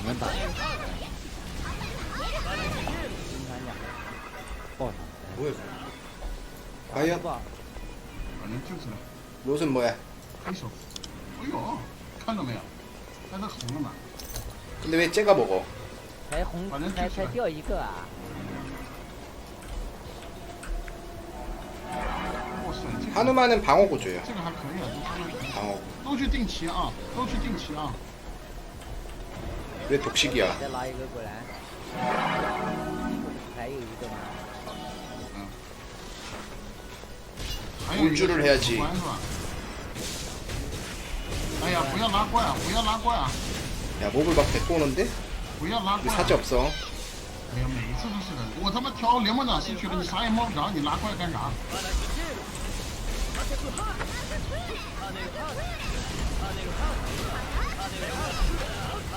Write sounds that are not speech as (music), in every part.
你们打。金团长，哦， 뭐야? 好 과연 不好？反正就是了， 롯은 뭐야? 黑手。哎呦，看到没有？看到红了嘛？ 근데 왜 쟤가 먹어? 才红反正，才就是才掉一个啊！哇塞，这个 한우만은 방어 구조야. 这个还可以啊，都相当于 방어. 都去定期啊，都去定期啊。 왜 독식이야? 再拉一个过来。还有一个吗？还有一个 울주를 해야지 关是吧？哎呀，不要拉怪啊！不要拉怪啊！ 야 몹을 막 데리고 오는데? 不要拉 우리 怪、啊！ 사지 없어. 哎呀，每一次都是的。我他妈挑联盟长失去了，你啥也摸不着，你拉怪干啥？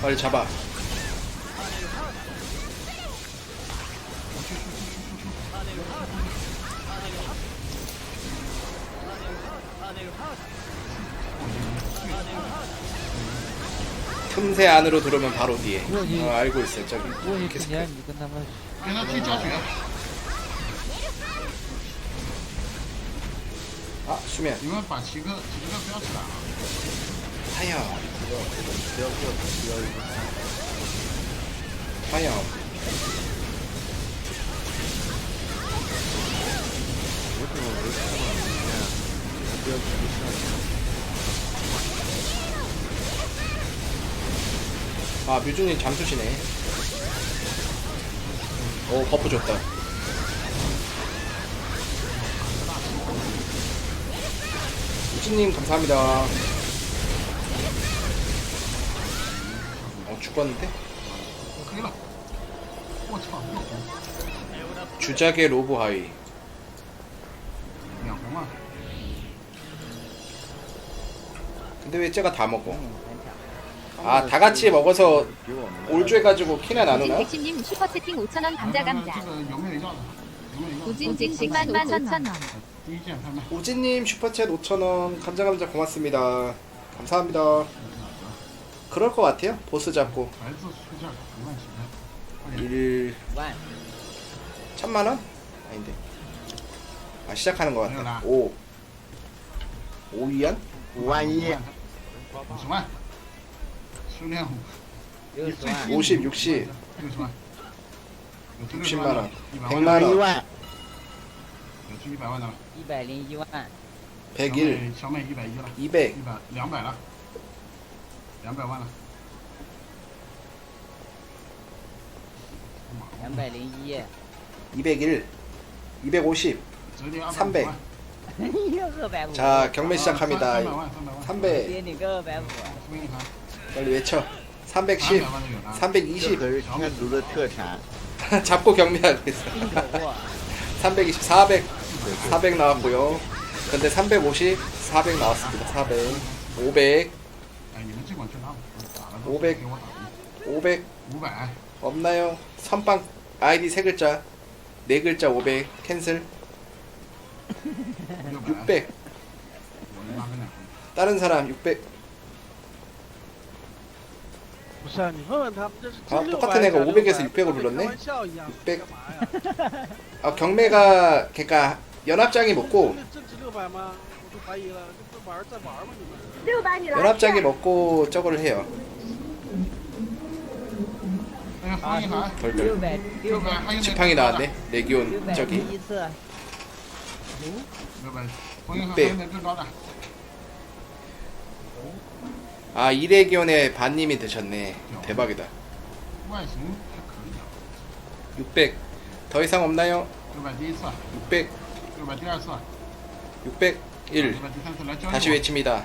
빨리 잡아 틈새 안으로 들어오면 바로 뒤에 그러니. 어, 알고 있어요 저기 계속. 아 수면 이번 봐 지금 지금 뼈다. 파이어 파이어 아 뮤준이 잠수시네. 오 버프 줬다. 우진님 감사합니다. 죽었는데? 주작의 로브 하이. 근데 왜 쟤가 다 먹어? 아, 다 같이 먹어서 올주해가지고 키나 나누나? 백신님 슈퍼채팅 5천원 감자 감자. 오진직 10만 만 3천 원. 오진님 슈퍼챗 5,000원 감자감자 고맙습니다. 감사합니다. 그럴 것 같아요. 보스 잡고 孩子出价五万起拍，快点！ 1 万， 천만 원? 아닌데. 아 시작하는 것 같아. 5 5위안? 五万一，五十万，数量六十万， 50, 60, 六十万，有出 60만 원, 一百 100만 万， 원, 有出一百万的了，一百零一万， 101, 小美一百一了， 200, 一百两百了， 两百万了，两百零一， 201, 250. 折叠二百 삼백 万，又二百五， 자 경매 시작합니다. 三百万，三百万， 300给你个二百五，说给你看， 빨리 외쳐. 三 310, 百万的有了， 320. 是天族的特产。 잡고 경매하고 있어. 进口货， 320, 400, 400 나왔고요. 근데 350, 400 나왔습니다. 400, 500, 아니 이런 찍으면 좀 500. 500 500 없나요? 선빵 아이디 세 글자. 네 글자 500 캔슬. 600 다른 사람 600 아, 똑같은 애가 500에서 600으로 불렀네? 600. 아, 경매가, 그니까, 연합장이 먹고, 연합작이 먹고 저거를 해요. 덜덜. 지팡이 나왔네. 레기온 저기. 네. 아 이레기온에 반님이 드셨네. 대박이다. 600. 더 이상 없나요? 600. 601. 다시 외칩니다.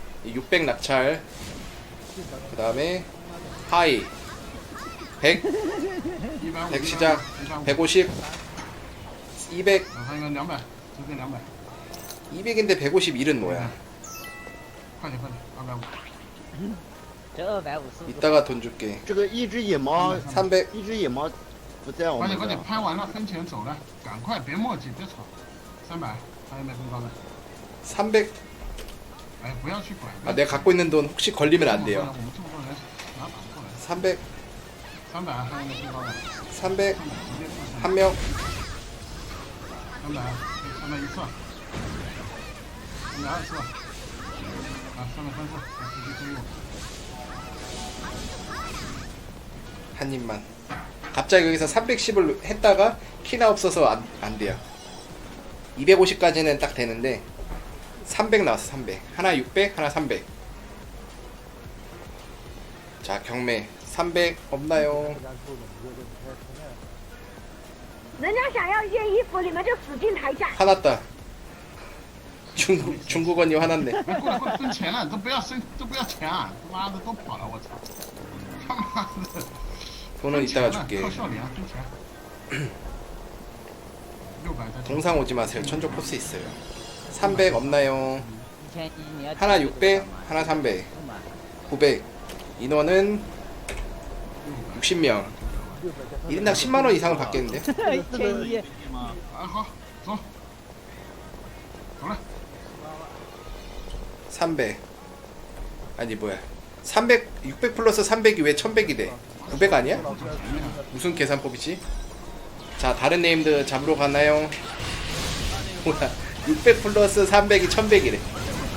600 낙찰. 그 다음에 하이. 100 100 시작. 150 200 200인데 151은 뭐야? 이따가 돈 줄게. 300 300 아니 고양 칠 거야. 아, 내가 갖고 있는 돈 혹시 걸리면 안 돼요. 300, 300, 한 명. 한 입만. 갑자기 여기서 310을 했다가 키나 없어서 안, 안 돼요. 250까지는 딱 되는데 300 나왔어 300 하나 600 하나 300 자 경매 300 없나요 人家想要一件衣服，你们就使劲抬价。 화났다 중국 중국언니 화났네 来过来过来分钱了，都不要生，都不要钱啊！他妈的都跑了，我操！他妈的， 돈은 分钱 이따가 了 줄게 靠笑脸分钱。六百再 동상 오지 마세요 천적 포스 있어요 300 없나요? 하나 600, 하나 300, 900. 인원은 60명. 1인당 10만원 이상은 받겠는데? (laughs) 300. 아니, 뭐야. 300, 600 플러스 300이 왜 1100이 돼? 900 아니야? 무슨 계산법이지? 자, 다른 네임드 잡으러 가나요? 뭐야. 600 플러스 300이 1100이래.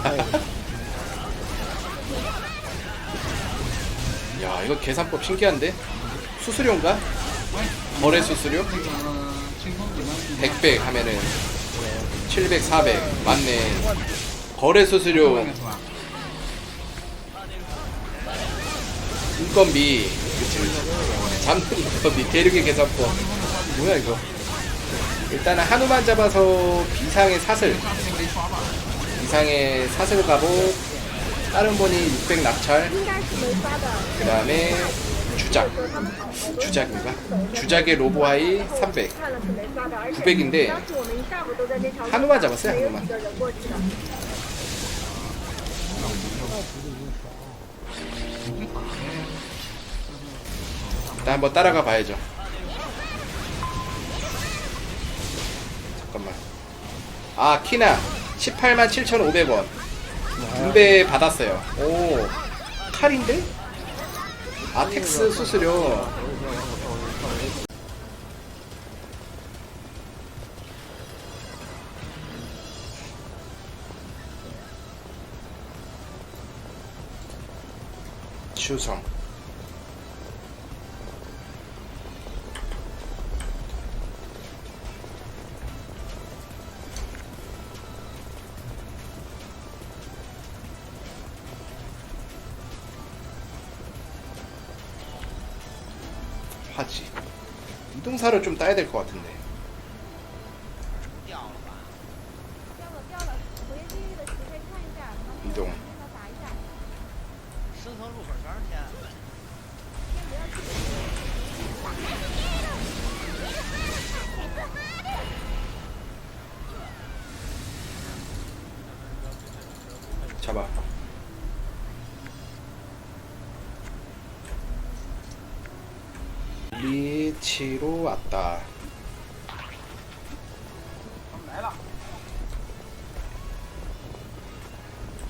(laughs) 야, 이거 계산법 신기한데? 수수료인가? 거래 수수료? 100백 하면은 700, 400. 맞네. 거래 수수료. 인건비. 그치. 잠든 인건비. 대륙의 계산법. 뭐야, 이거. 일단은 한우만 잡아서 비상의 사슬. 비상의 사슬 가고 다른 분이 600 낙찰. 그 다음에 주작. 주작인가? 주작의 로보아이 300 900인데 한우만 잡았어요 한우만. 일단 한번 따라가 봐야죠. 잠깐만. 아, 키나 18만 7,500원. 분배 받았어요. 오, 칼인데? 아 텍스 수수료. 추성. 하지. 이동사를 좀 따야 될 것 같은데.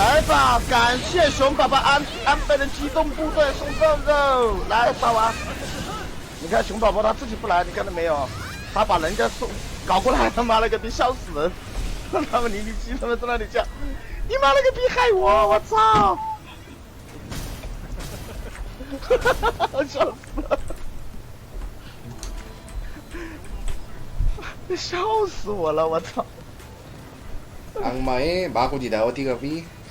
来吧，感谢熊宝宝安安排的机动部队送肉肉，来霸王，你看熊宝宝他自己不来，你看到没有？他把人家送搞过来，他妈了个逼，笑死人！他们零零七他们在那里叫，你妈了个逼害我，我操！哈哈哈哈哈！笑死了！笑死我了！我操！阿妈耶，马虎地带，我滴个逼！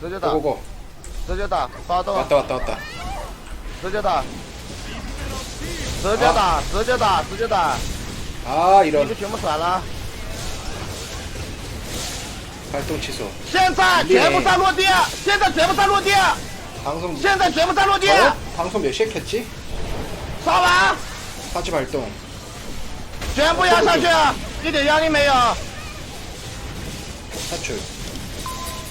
直接打， 고고고 直接打，发动， 왔다 왔다 왔다 直接打，直接打，直接打，直接打， 아 你 이런 们全部闪了， 활동 취소 现在全部在落地，现在全部在落地， 방송 现在全部在落地， 어? 방송 몇 시에 켰지? 杀完， 사지 활동 全部压下去，一点压力没有。 사출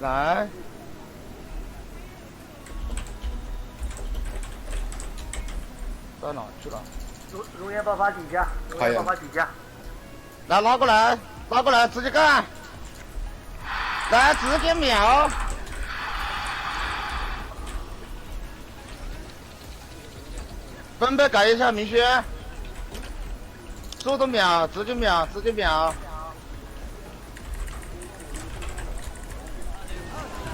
来。到哪去了？熔熔岩爆发底下，熔岩爆发底下。来拉过来，拉过来，直接干！来，直接秒！分贝改一下明轩，速度秒，直接秒，直接秒！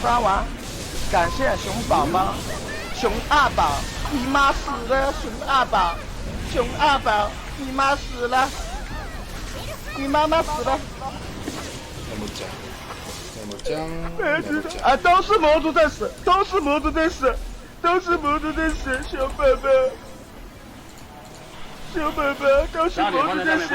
刷完，感谢熊宝宝，熊二宝，你妈死了，熊二宝，熊二宝，你妈死了，你妈妈死了，怎么讲？怎么讲？啊，都是魔族在死，都是魔族在死，都是魔族在死，小宝宝，小宝宝，都是魔族在死。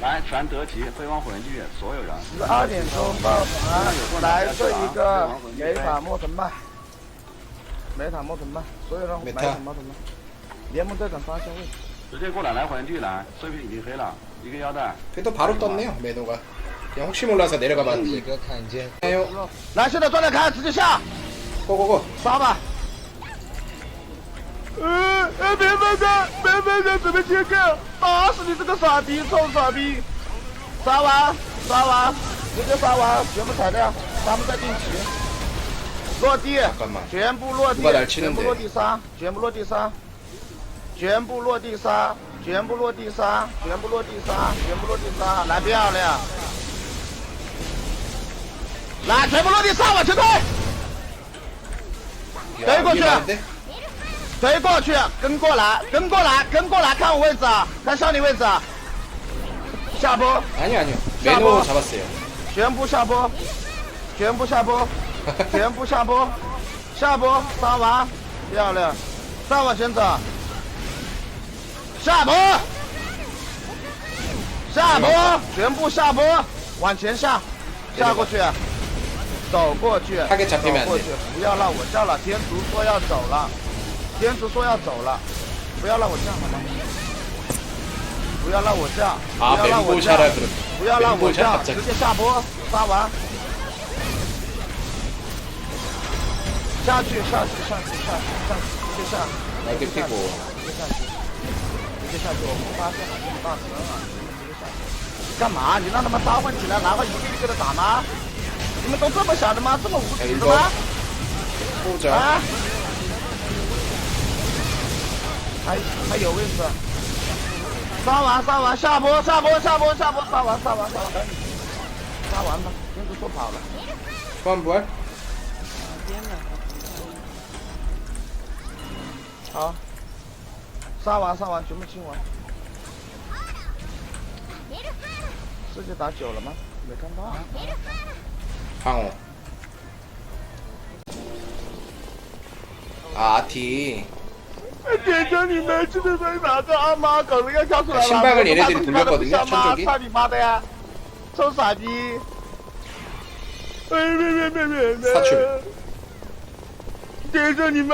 来，全得齐，飞往火炬，所有人。十二点钟爆团，来这一个梅塔莫腾麦，梅塔莫腾麦，所有人梅梅塔塔莫腾麦，联盟队长发现位置。直接过来，来火炬来，这边已经黑了，一个腰带。 그래도 바로 떴네요 매너가 그냥 혹시 몰라서 내려가 几 봤는데 个看见。 아요 来，现在状态开，直接下， 고고고 杀吧。 嗯别分身别分身准备接够打死你这个傻逼臭傻逼。杀完杀完直接杀完全部踩掉咱们再进级落地全部落地全部落地杀全部落地杀全部落地杀全部落地杀全部落地杀全部落地杀来漂亮来全部落地杀往前推推过去。推过去，跟过来，跟过来，跟过来，看我位置啊，看上你位置啊。下播， 아니요 아니요 자, 매너 뭐. 잡았어요 全部下播，全部下播，(laughs) 全部下播，下播，杀完，漂亮，再往前走，下播，下播，全部下播，往前下，下过去，走过去，他给잡히면안 走过 돼 去，不要让我叫了，天竺说要走了， 坚持说要走了，不要让我下好吗？不要让我下，啊、不要让我下，不要让我下，直接下播杀完。下去，下去，下去，下去，下去，直接下。来个屁股。直接下去，直接下去，我们发现了，你大神了，直接下去。你干嘛？你让他们召唤起来，然后一个一个的打吗？你们都这么想的吗？这么无耻的吗？啊还还有位置。杀完杀完，下波下波下波下波，杀完杀完杀完，杀完吧，兵子说跑了，放不？好，杀完杀完，全部清完。世界打久了吗？没看到、啊。看我。阿婷。 대전이 멸치는 소리 나죠 아마 거기가 가수라 아, 신박을 얘네들이 돌렸거든요, 천적이. 사리 마다야 천사지. 사출. 대전 이마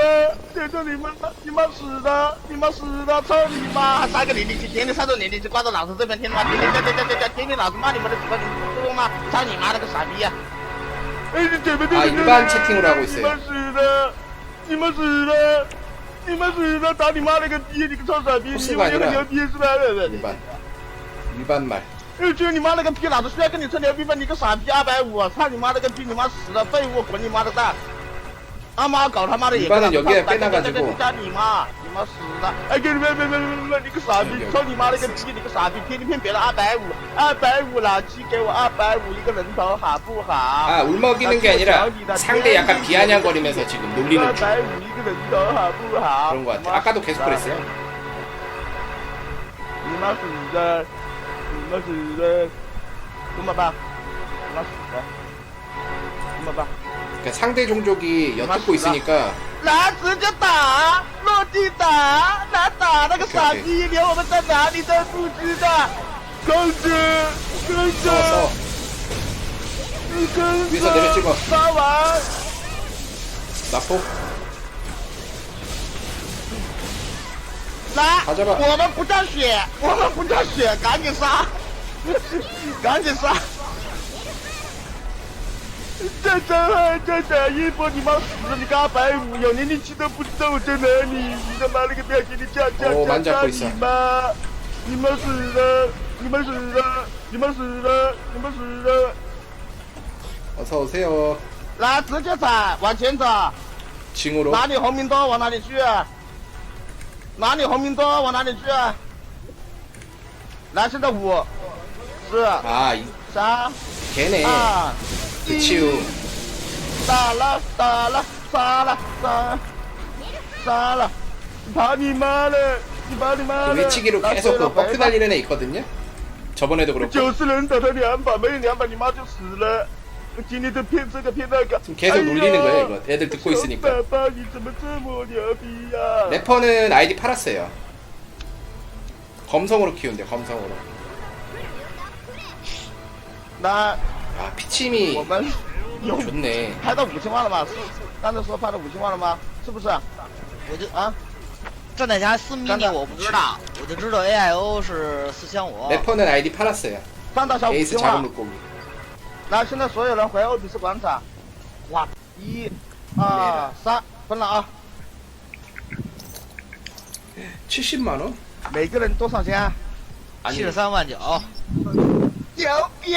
대전 이마 이마 쓰다 이마 쓰다 천 이마 사그 리리지. 괜히 사도 리리지. 과도 나서 쓰면 괜히 막 괜히 짜짜짜짜 괜히 나서 많이 말해. 그거 조금만 천 이마 그 사비야. 아, 일반 채팅으로 하고 있어요. 이마 쓰다 이마 쓰다. 你们是在打你妈了个逼！你个臭傻逼！你们个牛逼是吧？一般，一般日。就你妈了个逼！老子需要跟你吹牛逼吗？你个傻逼！二百五，操你妈了个逼！你妈死了，废物，滚你妈的蛋！阿妈搞他妈的也跟他，妈跟你你妈。 你妈死了！哎，给你别别别别别，你个傻逼！操你妈了个逼！你个傻逼！骗你骗别人二百五，二百五老七给我二百五一个人头好不好？ 아 울먹이는 게 아니라 상대 약간 비아냥거리면서 지금 二 놀리는 중 百五一个人头好不好？ 그런 것 같아 아까도 계속 그랬어요 你妈死人！你妈死人！怎么办？你妈死人！怎么办？ 그러니까 상대 종족이 엿듣고 있으니까 拿直接打，落地打，拿打那个傻逼，连我们在哪里都不知道。跟着，跟着，你跟着，杀完，拿风，来，我们不掉血，我们不掉血，赶紧杀，赶紧杀。再伤害再打一波你妈死了你个二百五有零零七都不知道我在哪里你他妈那个表情你叫叫叫叫你妈你们死了你们死了你们死了你们死了。我操我这哦。来直接踩往前走哪里红名多往哪里去哪里红名多往哪里去来现在五四二一三给你。 그 一， 치우 打了，打了，杀了，杀，杀了，你跑你妈了，你跑你妈 그 了。 위치기로 계속 그 뻑큐 달리는 애 있거든요 저번에도 그렇고 九十人打他两百，没有两百你妈就死了。今天都骗这个骗那个， 지금 계속 놀리는 거예요 이거 애들 듣고 熊 있으니까 爸爸你怎么这么牛逼呀、 래퍼는 아이디 팔았어요 검성으로 키운대 검성으로 来， 아 피침이 我们有 좋네 拍到五千万了吗？是刚才说拍到五千万了吗？是不是？我就啊，战代侠四迷你我不知道，我就知道 AIO 是四千五。 래퍼는 아이디 팔았어요 张大侠五 에이스 千 작은 万。 물고기 来，现在所有人回欧比斯广场。哇，一、二、三，分了啊！ 70만원? 每个人多少钱？啊 아니 七十三万九，牛逼！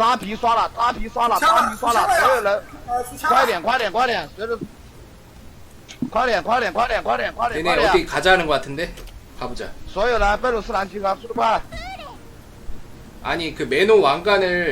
扎皮刷了，扎皮刷了，扎皮刷了，所有人，快点，快点，快点，随着，快点，快点，快点，快点，快点， 얘네 快 어디 点！ 가자는 것 같은데 가보자 所有人，贝鲁斯蓝集合，速度快！ 아니 그 매너 왕관을